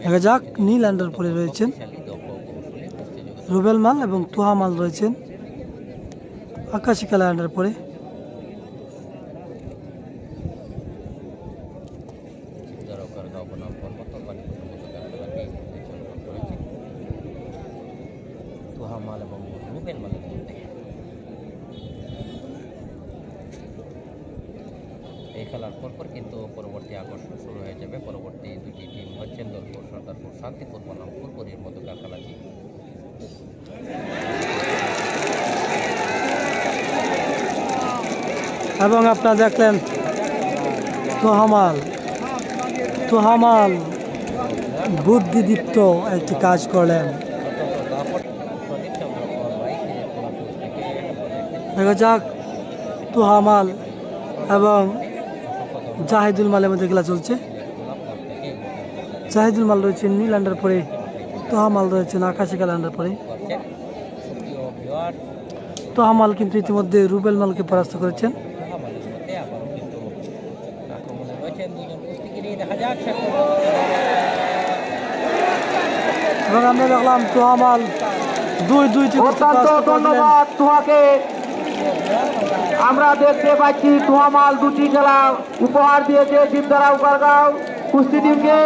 দেখা যাক, নীল আন্ডার পরে রয়েছেন রুবেল মাল এবং তুহা মাল রয়েছেন। আকাশি কালার আন্ডার পরে। তুহামাল এবং রুবেল মধ্যে এই খেলার পরপর কিন্তু পরবর্তী আকর্ষণ শুরু হয়ে যাবে। পরবর্তী দুটি টিম হচ্ছেন দলপুর সর্দারপুর শান্তিপুর বনাম ফুলপুরের মধ্যকার খেলাটি এবং আপনারা দেখলেন তোহামাল তোহামাল বুদ্ধিদীপ্ত একটি কাজ করলেন। দেখা যাক তোহামাল এবং জাহিদুল মালের মধ্যে খেলা চলছে। জাহিদুল মাল রয়েছে নীল আন্ডার পরে তোহামাল রয়েছেন আকাশি কালার আন্ডার পরে। ভিওয়ার তোহামাল কিন্তু ইতিমধ্যে রুবেল মালকে পরাস্ত করেছেন। এবং আমরা দেখলাম তোহামাল দুই দুই অত্যন্ত ধন্যবাদ তোমাকে আমরা দেখতে পাচ্ছি তুহামাল দুটি খেলা উপহার দিয়েছে জিমদারা উপারগাঁও কুস্তি টিমকে।